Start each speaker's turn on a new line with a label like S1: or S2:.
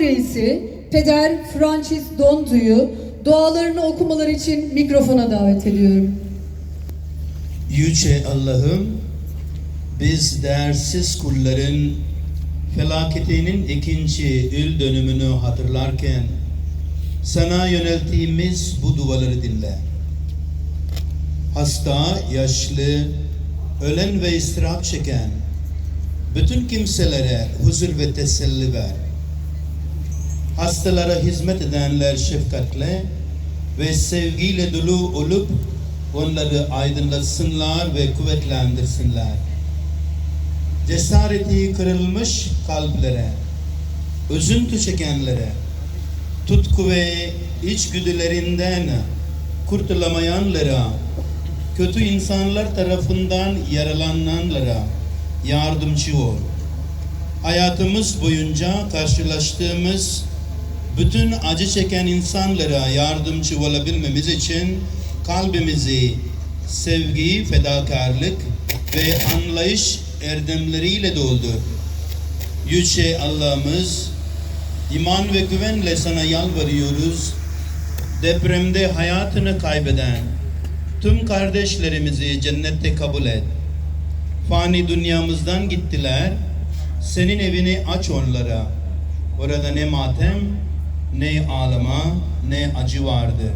S1: reisi Peder Francis Dondu'yu dualarını okumaları için mikrofona davet ediyorum.
S2: Yüce Allah'ım, biz değersiz kulların felaketinin ikinci yıl dönümünü hatırlarken sana yönelttiğimiz bu duaları dinle. Hasta, yaşlı, ölen ve istirap çeken bütün kimselere huzur ve teselli ver. Hastalara hizmet edenler şefkatle ve sevgiyle dolu olup onları aydınlatsınlar ve kuvvetlendirsinler. Cesareti kırılmış kalplere, üzüntü çekenlere, tutku ve içgüdülerinden kurtulamayanlara, kötü insanlar tarafından yaralananlara yardımcı ol. Hayatımız boyunca karşılaştığımız bütün acı çeken insanlara yardımcı olabilmemiz için kalbimizi sevgi, fedakarlık ve anlayış erdemleriyle doldur. Yüce Allah'ımız, iman ve güvenle sana yalvarıyoruz. Depremde hayatını kaybeden tüm kardeşlerimizi cennette kabul et. Fani dünyamızdan gittiler. Senin evini aç onlara. Orada ne matem, ne ağlama, ne acı vardı.